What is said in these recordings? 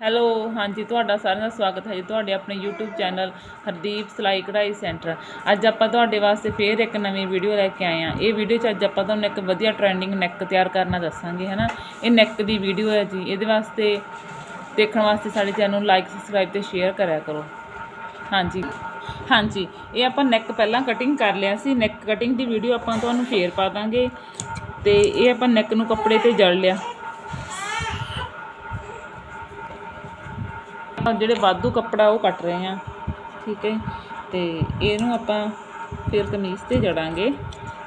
Hello, ਹਾਂਜੀ, ਤੁਹਾਡਾ ਸਾਰਿਆਂ ਦਾ ਸਵਾਗਤ ਹੈ ਜੀ ਤੁਹਾਡੇ ਆਪਣੇ YouTube ਚੈਨਲ ਹਰਦੀਪ ਸਿਲਾਈ ਕਢਾਈ ਸੈਂਟਰ। ਅੱਜ ਆਪਾਂ ਤੁਹਾਡੇ ਵਾਸਤੇ ਫੇਰ ਇੱਕ ਨਵੀਂ ਵੀਡੀਓ ਲੈ ਕੇ ਆਏ ਹਾਂ। ਇਹ ਵੀਡੀਓ 'ਚ ਅੱਜ ਆਪਾਂ ਤੁਹਾਨੂੰ ਇੱਕ ਵਧੀਆ ਟ੍ਰੈਂਡਿੰਗ ਨੈਕ ਤਿਆਰ ਕਰਨਾ ਦੱਸਾਂਗੇ ਹੈ ਨਾ ਇਹ ਨੈਕ ਦੀ ਵੀਡੀਓ ਹੈ ਜੀ। ਇਹਦੇ ਵਾਸਤੇ ਦੇਖਣ ਵਾਸਤੇ ਸਾਡੇ ਚੈਨਲ ਨੂੰ ਲਾਈਕ ਸਬਸਕ੍ਰਾਈਬ ਤੇ ਸ਼ੇਅਰ ਕਰਿਆ ਕਰੋ। ਹਾਂਜੀ ਹਾਂਜੀ। ਇਹ ਆਪਾਂ ਨੈਕ ਪਹਿਲਾਂ ਕਟਿੰਗ ਕਰ ਲਿਆ ਸੀ। ਨੈਕ ਕਟਿੰਗ ਦੀ ਵੀਡੀਓ ਆਪਾਂ ਤੁਹਾਨੂੰ ਫੇਰ ਪਾ ਦਾਂਗੇ। ਤੇ ਇਹ ਆਪਾਂ ਨੈਕ ਨੂੰ ਕੱਪੜੇ ਤੇ ਜੜ ਲਿਆ। ਜਿਹੜੇ ਵਾਧੂ ਕੱਪੜਾ ਉਹ ਕੱਟ ਰਹੇ ਆ ਠੀਕ ਹੈ ਤੇ ਇਹਨੂੰ ਆਪਾਂ ਫਿਰ ਕਮੀਜ਼ ਤੇ ਜੜਾਂਗੇ।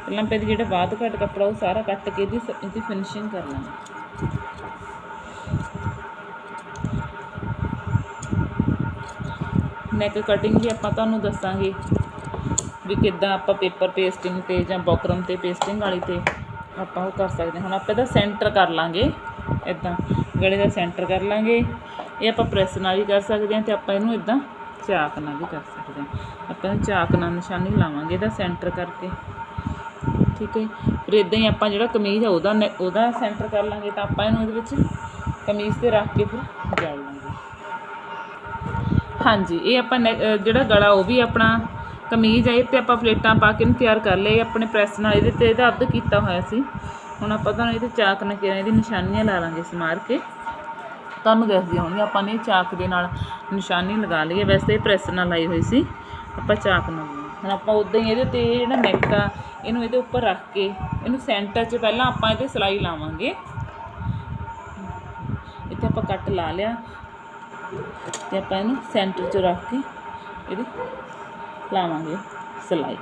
ਪਹਿਲਾਂ ਪਹਿਲੇ ਜਿਹੜਾ ਬਾਅਦ ਘੱਟ ਕੱਪੜਾ ਉਹ ਸਾਰਾ ਕੱਟ ਕੇ ਇਹਦੀ ਸ- ਇਹਦੀ ਫਿਨਿਸ਼ਿੰਗ ਕਰ ਲਾਂਗੇ। ਨੈਕ ਕਟਿੰਗ ਵੀ ਆਪਾਂ ਤੁਹਾਨੂੰ ਦੱਸਾਂਗੇ ਵੀ ਕਿੱਦਾਂ ਆਪਾਂ ਪੇਪਰ ਪੇਸਟਿੰਗ ਤੇ ਜਾਂ ਬੋਕਰਮ ਤੇ ਪੇਸਟਿੰਗ ਵਾਲੀ ਤੇ ਆਪਾਂ ਉਹ ਕਰ ਸਕਦੇ ਹਾਂ। ਹੁਣ ਆਪਾਂ ਇਹਦਾ ਸੈਂਟਰ ਕਰ ਲਾਂਗੇ ਇਦਾਂ ਗਲੇ ਦਾ ਸੈਂਟਰ ਕਰ ਲਾਂਗੇ। ਇਹ ਆਪਾਂ ਪ੍ਰੈਸ ਨਾਲ ਵੀ ਕਰ ਸਕਦੇ ਹਾਂ ਤੇ ਆਪਾਂ ਇਹਨੂੰ ਇਦਾਂ ਚਾਕ ਨਾਲ ਵੀ ਕਰ ਸਕਦੇ ਹਾਂ। ਆਪਾਂ ਇਹਨੂੰ ਚਾਕ ਨਾਲ ਨਿਸ਼ਾਨੀ ਲਾਵਾਂਗੇ ਇਹਦਾ ਸੈਂਟਰ ਕਰਕੇ। ਠੀਕ ਹੈ ਫਿਰ ਇਦਾਂ ਹੀ ਆਪਾਂ ਜਿਹੜਾ ਕਮੀਜ਼ ਆ ਉਹਦਾ ਨੈ- ਉਹਦਾ ਸੈਂਟਰ ਕਰ ਲਾਂਗੇ ਤਾਂ ਆਪਾਂ ਇਹਨੂੰ ਇਹਦੇ ਵਿੱਚ ਕਮੀਜ਼ ਤੇ ਰੱਖ ਕੇ ਫਿਰ ਜੜ ਲਾਂਗੇ। ਹਾਂਜੀ, ਇਹ ਆਪਾਂ ਨੈ- ਜਿਹੜਾ ਗਲਾ ਉਹ ਵੀ ਆਪਣਾ ਕਮੀਜ਼ ਹੈ ਇਹ ਤੇ ਆਪਾਂ ਪਲੇਟਾਂ ਪਾ ਕੇ ਇਹਨੂੰ ਤਿਆਰ ਕਰ ਲਏ। ਆਪਣੇ ਪ੍ਰੈਸ ਨਾਲ ਇਹਦੇ ਤੇ ਇਹਦਾ ਅੱਧ ਕੀਤਾ ਹੋਇਆ ਸੀ। ਹੁਣ ਆਪਾਂ ਤੁਹਾਨੂੰ ਇਹਦੇ ਚਾਕ ਨਾਲ ਕਿਹਨਾਂ ਇਹਦੀ ਨਿਸ਼ਾਨੀਆਂ ਲਾ ਲਾਂਗੇ ਸਮਾਰ ਕੇ। ਤੁਹਾਨੂੰ ਦੱਸਦੀ ਹੋਣੀ ਆਪਾਂ ਨੇ ਚਾਕ ਦੇ ਨਾਲ ਨਿਸ਼ਾਨੀ ਲਗਾ ਲਈ ਹੈ। ਵੈਸੇ ਇਹ ਪ੍ਰੈਸ ਨਾਲ ਲਾਈ ਹੋਈ ਸੀ। ਆਪਾਂ ਚਾਕ ਨਾਲ। ਹੁਣ ਆਪਾਂ ਉਦਾਂ ਹੀ ਇਹਦੇ ਤੇ ਜਿਹੜਾ ਨੈਕ ਆ ਇਹਨੂੰ ਇਹਦੇ ਉੱਪਰ ਰੱਖ ਕੇ ਇਹਨੂੰ ਸੈਂਟਰ 'ਚ ਪਹਿਲਾਂ ਆਪਾਂ ਇਹਦੇ ਸਿਲਾਈ ਲਾਵਾਂਗੇ। ਇੱਥੇ ਆਪਾਂ ਕੱਟ ਲਾ ਲਿਆ। ਤੇ ਆਪਾਂ ਇਹਨੂੰ ਸੈਂਟਰ 'ਚ ਰੱਖ ਕੇ ਇਹਦੇ ਲਾਵਾਂਗੇ ਸਿਲਾਈ।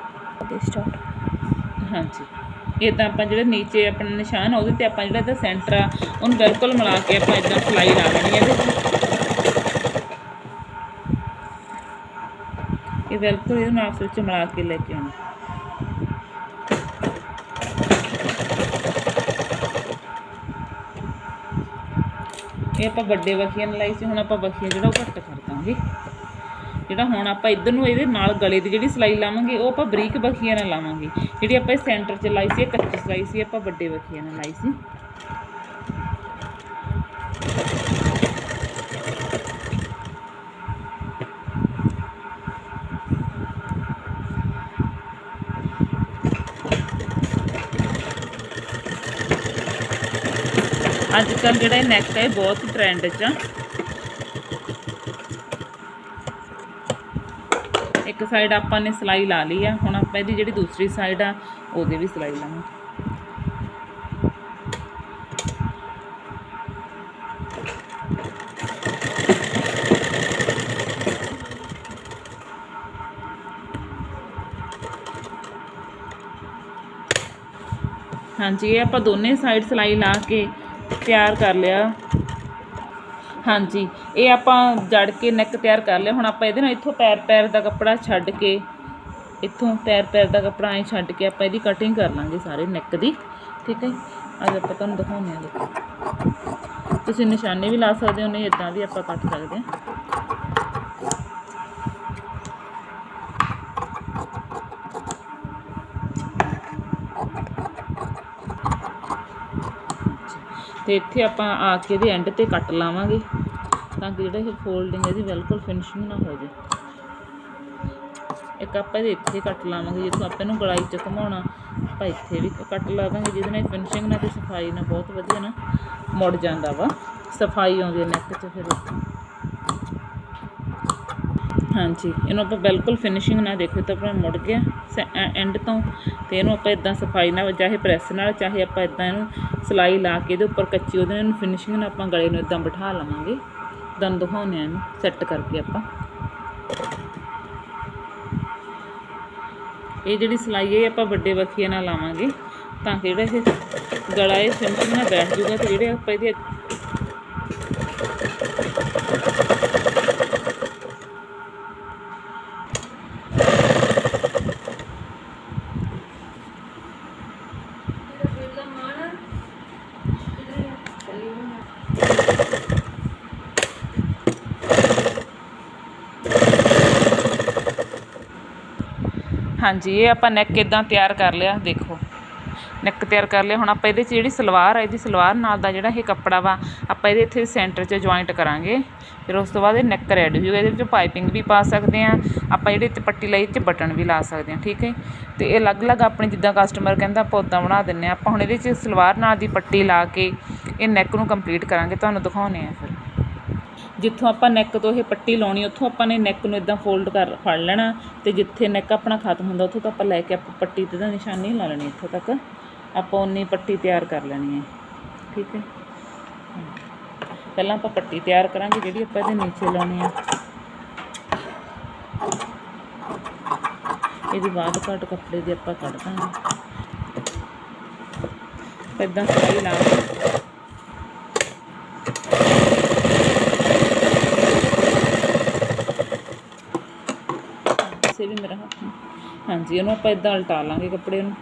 ਤੇ ਸਟਾਰਟ ਹਾਂਜੀ। ਇਦਾਂ ਆਪਾਂ ਜਿਹੜਾ ਨੀਚੇ ਆਪਣਾ ਨਿਸ਼ਾਨ ਆ, ਉਹਦੇ ਤੇ ਆਪਾਂ ਜਿਹੜਾ ਇਹਦਾ ਸੈਂਟਰ ਆ, ਉਹਨੂੰ ਬਿਲਕੁਲ ਮਿਲਾ ਕੇ ਆਪਾਂ ਇਦਾਂ ਸਿਲਾਈ ਲਾ ਲੈਣੀ ਹੈ। ਇਹ ਬਿਲਕੁਲ ਇਹਨੂੰ ਆਪਸ ਵਿੱਚ ਮਿਲਾ ਕੇ ਲੈ ਕੇ ਆਉਣਾ। ਇਹ ਆਪਾਂ ਵੱਡੇ ਵਖੀਆਂ ਨਾਲ ਲਾਈ ਸੀ, ਹੁਣ ਆਪਾਂ ਵਖੀਆਂ ਜਿਹੜਾ ਉਹ ਘੱਟ ਕਰ ਦਾਂਗੇ। ਜਿਹੜਾ ਹੁਣ ਆਪਾਂ ਇਧਰ ਨੂੰ ਇਹਦੇ ਨਾਲ ਗਲੇ ਦੀ ਜਿਹੜੀ ਸਿਲਾਈ ਲਾਵਾਂਗੇ, ਉਹ ਆਪਾਂ ਬਰੀਕ ਵਖੀਆਂ ਨਾਲ ਲਾਵਾਂਗੇ। ਜਿਹੜੀ ਆਪਾਂ ਇਹ ਸੈਂਟਰ 'ਚ ਲਾਈ ਸੀ, ਇਹ ਕੱਚੀ ਸਿਲਾਈ ਸੀ, ਆਪਾਂ ਵੱਡੇ ਵਖੀਆਂ ਨਾਲ ਲਾਈ ਸੀ। ਅੱਜ ਕੱਲ ਜਿਹੜਾ ਇਹ ਨੈਕ ਹੈ ਬਹੁਤ ਟ੍ਰੈਂਡ 'ਚ ਆ। ਇੱਕ ਸਾਈਡ ਆਪਾਂ ਨੇ ਸਿਲਾਈ ਲਾ ਲਈ ਆ, ਹੁਣ ਆਪਾਂ ਇਹਦੀ ਜਿਹੜੀ ਦੂਸਰੀ ਸਾਈਡ ਆ, ਉਹਦੇ ਵੀ ਸਿਲਾਈ ਲਾਵਾਂਗੇ ਹਾਂਜੀ, ਇਹ ਆਪਾਂ ਦੋਨੇ ਸਾਈਡ ਸਿਲਾਈ ਲਾ ਕੇ ਤਿਆਰ ਕਰ ਲਿਆ। ਹਾਂਜੀ, ਇਹ ਆਪਾਂ ਜੜ ਕੇ ਨੈਕ ਤਿਆਰ ਕਰ ਲਿਆ। ਹੁਣ ਆਪਾਂ ਇਹਦੇ ਨਾਲ ਇੱਥੋਂ ਪੈਰ ਪੈਰ ਦਾ ਕੱਪੜਾ ਛੱਡ ਕੇ, ਇੱਥੋਂ ਪੈਰ ਪੈਰ ਦਾ ਕੱਪੜਾ ਐਂ ਛੱਡ ਕੇ ਆਪਾਂ ਇਹਦੀ ਕਟਿੰਗ ਕਰ ਲਾਂਗੇ ਸਾਰੇ ਨੈਕ ਦੀ, ਠੀਕ ਹੈ ਅੱਜ ਆਪਾਂ ਤੁਹਾਨੂੰ ਦਿਖਾਉਂਦੇ ਹਾਂ ਦੇਖੋ। ਤੁਸੀਂ ਨਿਸ਼ਾਨੇ ਵੀ ਲਾ ਸਕਦੇ ਹੋ, ਨਹੀਂ ਇਦਾਂ ਵੀ ਆਪਾਂ ਕੱਟ ਸਕਦੇ ਹਾਂ। ਤੇ ਇੱਥੇ ਆਪਾਂ ਆ ਕੇ ਇਹਦੇ ਐਂਡ ਤੇ ਕੱਟ ਲਾਵਾਂਗੇ ਤਾਂ ਕਿ ਜਿਹੜਾ ਇਹ ਫੋਲਡਿੰਗ ਇਹਦੀ ਬਿਲਕੁਲ ਫਿਨਿਸ਼ਿੰਗ ਨਾ ਹੋ ਜਾਵੇ ਇੱਕ ਆਪਾਂ ਇਹਦੇ ਇੱਥੇ ਕੱਟ ਲਾਵਾਂਗੇ ਜਦੋਂ ਆਪਾਂ ਇਹਨੂੰ ਗਲਾਈ ਚ ਘਮਾਉਣਾ, ਆਪਾਂ ਇੱਥੇ ਵੀ ਕੱਟ ਲਾ ਦਾਂਗੇ, ਜਿਹਦੇ ਨਾਲ ਫਿਨਿਸ਼ਿੰਗ ਨਾਲ ਤੇ ਸਫ਼ਾਈ ਨਾਲ ਬਹੁਤ ਵਧੀਆ ਨਾ ਮੁੜ ਜਾਂਦਾ ਵਾ। ਸਫ਼ਾਈ ਆਉਂਦੀ ਹੈ ਨੈਕ 'ਚ ਫਿਰ। ਹਾਂਜੀ, ਇਹਨੂੰ ਆਪਾਂ ਬਿਲਕੁਲ ਫਿਨਿਸ਼ਿੰਗ ਨਾਲ ਦੇਖੋ ਤਾਂ ਆਪਣਾ ਮੁੜ ਗਿਆ। ਐਂਡ ਤੋਂ ਤੇ ਇਹਨੂੰ ਆਪਾਂ ਇਦਾਂ ਸਫ਼ਾਈ ਨਾਲ, ਚਾਹੇ ਪ੍ਰੈਸ ਨਾਲ, ਚਾਹੇ ਆਪਾਂ ਇਦਾਂ ਇਹਨੂੰ ਸਿਲਾਈ ਲਾ ਕੇ ਇਹਦੇ ਉੱਪਰ ਕੱਚੀ ਉਹਦੇ ਨਾਲ ਇਹਨੂੰ ਫਿਨਿਸ਼ਿੰਗ ਨਾਲ ਆਪਾਂ ਗਲੇ ਨੂੰ ਇਦਾਂ ਬਿਠਾ ਲਵਾਂਗੇ। ਤੁਹਾਨੂੰ ਦਿਖਾਉਂਦੇ ਆ ਇਹਨੂੰ ਸੈੱਟ ਕਰਕੇ ਆਪਾਂ। ਇਹ ਜਿਹੜੀ ਸਿਲਾਈ ਹੈ ਆਪਾਂ ਵੱਡੇ ਵਖੀਏ ਨਾਲ ਲਾਵਾਂਗੇ ਤਾਂ ਕਿ ਜਿਹੜਾ ਇਹ ਗਲਾ ਇਹ ਫਿਨਿਸ਼ਿੰਗ ਨਾਲ ਬੈਠ ਜੂਗਾ ਤੇ ਜਿਹੜੇ ਆਪਾਂ ਇਹਦੇ ਹਾਂਜੀ, ਇਹ ਆਪਾਂ ਨੈਕ ਇਦਾਂ ਤਿਆਰ ਕਰ ਲਿਆ, ਦੇਖੋ। ਨੈਕ ਤਿਆਰ ਕਰ ਲਿਆ। ਹੁਣ ਆਪਾਂ ਇਹਦੇ 'ਚ ਜਿਹੜੀ ਸਲਵਾਰ ਆ, ਇਹਦੀ ਸਲਵਾਰ ਨਾਲ ਦਾ ਜਿਹੜਾ ਇਹ ਕੱਪੜਾ ਵਾ, ਆਪਾਂ ਇਹਦੇ ਇੱਥੇ ਸੈਂਟਰ 'ਚ ਜੁਆਇੰਟ ਕਰਾਂਗੇ। ਫਿਰ ਉਸ ਤੋਂ ਬਾਅਦ ਇਹ ਨੈਕ ਰੈਡ ਹੋ ਜਾਊਗਾ। ਇਹਦੇ ਵਿੱਚ ਪਾਈਪਿੰਗ ਵੀ ਪਾ ਸਕਦੇ ਆ ਆਪਾਂ ਜਿਹੜੇ ਇੱਥੇ ਪੱਟੀ ਲਈ ਇਹ 'ਚ ਬਟਨ ਵੀ ਲਾ ਸਕਦੇ ਆ ਠੀਕ ਹੈ ਤੇ ਇਹ ਅਲੱਗ-ਅਲੱਗ ਆਪਣੇ ਜਿੱਦਾਂ ਕਸਟਮਰ ਕਹਿੰਦਾ, ਆਪਾਂ ਉੱਦਾਂ ਬਣਾ ਦਿੰਨੇ ਆ ਆਪਾਂ ਹੁਣ ਇਹਦੇ 'ਚ ਸਲਵਾਰ ਨਾਲ ਦੀ ਪੱਟੀ ਲਾ ਕੇ ਇਹ ਨੈਕ ਨੂੰ ਕੰਪਲੀਟ ਕਰਾਂਗੇ। ਤੁਹਾਨੂੰ ਦਿਖਾਉਣੇ ਆ ਫਿਰ। ਜਿੱਥੋਂ ਆਪਾਂ ਨੈਕ ਤੋਂ ਇਹ ਪੱਟੀ ਲਾਉਣੀ, ਉੱਥੋਂ ਆਪਾਂ ਨੇ ਨੈਕ ਨੂੰ ਇਦਾਂ ਫੋਲਡ ਕਰ, ਫੜ ਲੈਣਾ ਤੇ ਜਿੱਥੇ ਨੈਕ ਆਪਣਾ ਖਤਮ ਹੁੰਦਾ, ਉੱਥੋਂ ਤੋਂ ਆਪਾਂ ਲੈ ਕੇ ਆਪਾਂ ਪੱਟੀ ਤੇ ਦਾ ਨਿਸ਼ਾਨੀ ਲਾ ਲੈਣੀ ਇੱਥੋਂ ਤੱਕ। ਆਪਾਂ ਉਨੀ ਪੱਟੀ ਤਿਆਰ ਕਰ ਲੈਣੀ ਹੈ। ਠੀਕ ਹੈ? ਪਹਿਲਾਂ ਆਪਾਂ ਪੱਟੀ ਤਿਆਰ ਕਰਾਂਗੇ, ਜਿਹੜੀ ਆਪਾਂ ਇਹਦੇ ਨੀਚੇ ਲਾਉਣੀ ਹੈ। ਇਹਦੀ ਬਾਅਦ ਘੱਟ ਕੱਪੜੇ ਦੀ ਆਪਾਂ ਕੱਢ ਦਾਂਗੇ। ਇਦਾਂ ਸਲਾਈ ਲਾ ਕੇ ਸੇ ਵੀ ਮੇਰਾ ਹੱਥ ਨਹੀਂ। ਹਾਂਜੀ, ਇਹਨੂੰ ਆਪਾਂ ਇਦਾਂ ਉਲਟਾ ਲਾਂਗੇ ਕੱਪੜੇ ਨੂੰ।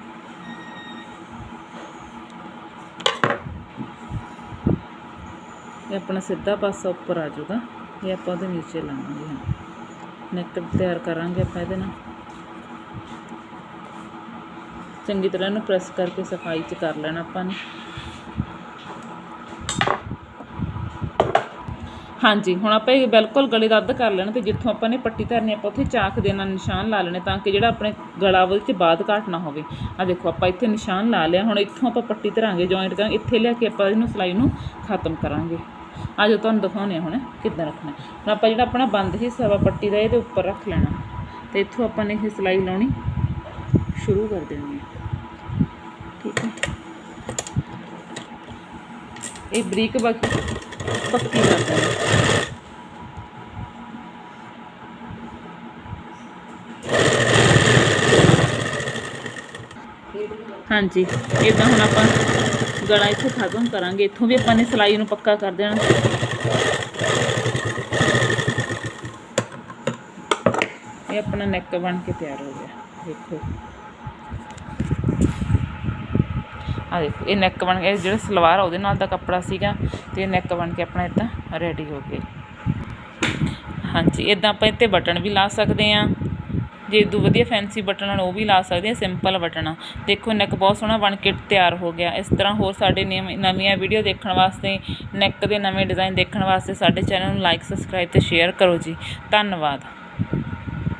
ਇਹ ਆਪਣਾ ਸਿੱਧਾ ਪਾਸਾ ਉੱਪਰ ਆ ਜਾਊਗਾ। ਇਹ ਆਪਾਂ ਉਹਦੇ ਨੀਚੇ ਲਾਵਾਂਗੇ, ਹਾਂ। ਨੈਕ ਤਿਆਰ ਕਰਾਂਗੇ ਆਪਾਂ ਇਹਦੇ ਨਾਲ। ਚੰਗੀ ਤਰ੍ਹਾਂ ਇਹਨੂੰ ਪ੍ਰੈਸ ਕਰਕੇ ਸਫ਼ਾਈ ਚ ਕਰ ਲੈਣਾ ਆਪਾਂ ਨੇ। ਹਾਂਜੀ, ਹੁਣ ਆਪਾਂ ਇਹ ਬਿਲਕੁਲ ਗਲੇ ਦਾ ਅੱਧ ਕਰ ਲੈਣਾ ਤੇ ਜਿੱਥੋਂ ਆਪਾਂ ਨੇ ਪੱਟੀ ਧਰਨੀ, ਆਪਾਂ ਉੱਥੇ ਚਾਕ ਦੇ ਨਾਲ ਨਿਸ਼ਾਨ ਲਾ ਲੈਣੇ ਤਾਂ ਕਿ ਜਿਹੜਾ ਆਪਣੇ ਗਲਾ ਉਹਦੇ ਚ ਬਾਦ ਘਾਟ ਨਾ ਹੋਵੇ। ਆ ਦੇਖੋ, ਆਪਾਂ ਇੱਥੇ ਨਿਸ਼ਾਨ ਲਾ ਲਿਆ, ਹੁਣ ਇੱਥੋਂ ਆਪਾਂ ਪੱਟੀ ਧਰਾਂਗੇ ਜੁਆਇੰਟ ਕਰਾਂਗੇ, ਇੱਥੇ ਲਿਆ ਕੇ ਆਪਾਂ ਇਹਨੂੰ ਸਲਾਈ ਨੂੰ ਖਤਮ ਕਰਾਂਗੇ। ਅੱਜ ਜੋ ਤੁਹਾਨੂੰ ਦਿਖਾਉਂਦੇ ਆ ਹੁਣ, ਕਿੱਦਾਂ ਰੱਖਣਾ। ਹੁਣ ਆਪਾਂ ਜਿਹੜਾ ਆਪਣਾ ਬੰਦ ਹਿੱਸਾ ਵਾ ਪੱਟੀ ਦਾ, ਇਹਦੇ ਉੱਪਰ ਰੱਖ ਲੈਣਾ। ਤੇ ਇੱਥੋਂ ਆਪਾਂ ਨੇ ਇਹ ਸਲਾਈ ਲਾਉਣੀ ਸ਼ੁਰੂ ਕਰ ਦੇਣੀ ਹੈ ਠੀਕ ਹੈ ਇਹ ਬਰੀਕ ਬਾਕੀ ਪੱਕੀ ਕਰ ਦੇਣੀ ਹਾਂਜੀ ਇਦਾਂ ਹੁਣ ਆਪਾਂ ਗਲਾ ਇੱਥੇ ਖਤਮ ਕਰਾਂਗੇ। ਇੱਥੋਂ ਵੀ ਆਪਾਂ ਨੇ ਸਲਾਈ ਨੂੰ ਪੱਕਾ ਕਰ ਦੇਣਾ। ਇਹ ਆਪਣਾ ਨੈਕ ਬਣ ਕੇ ਤਿਆਰ ਹੋ ਗਿਆ। ਦੇਖੋ। ਆ ਦੇਖੋ, ਇਹ ਨੈਕ ਬਣ ਗਿਆ, ਇਹ ਜਿਹੜਾ ਸਲਵਾਰ ਆ, ਉਹਦੇ ਨਾਲ ਦਾ ਕੱਪੜਾ ਸੀਗਾ ਤੇ ਇਹ ਨੈਕ ਬਣ ਕੇ ਆਪਣਾ ਇਦਾਂ ਰੈਡੀ ਹੋ ਗਿਆ ਹਾਂਜੀ ਇਦਾਂ ਆਪਾਂ ਇੱਥੇ ਬਟਨ ਵੀ ਲਾ ਸਕਦੇ ਆ ਜੇ ਇਦੋਂ ਵਧੀਆ ਫੈਂਸੀ ਬਟਨ ਹਨ ਉਹ ਵੀ ਲਾ ਸਕਦੇ ਆ ਸਿੰਪਲ ਬਟਨ ਆ। ਦੇਖੋ ਨੈਕ ਬਹੁਤ ਸੋਹਣਾ ਬਣ ਕੇ ਤਿਆਰ ਹੋ ਗਿਆ। ਇਸ ਤਰ੍ਹਾਂ ਹੋਰ ਸਾਡੇ ਨਵੀਂ- ਨਵੀਆਂ ਵੀਡੀਓ ਦੇਖਣ ਵਾਸਤੇ ਨੈਕ ਦੇ ਨਵੇਂ ਡਿਜ਼ਾਈਨ ਦੇਖਣ ਵਾਸਤੇ ਸਾਡੇ ਚੈਨਲ ਨੂੰ ਲਾਈਕ ਸਬਸਕ੍ਰਾਈਬ ਤੇ ਸ਼ੇਅਰ ਕਰੋ ਜੀ। ਧੰਨਵਾਦ।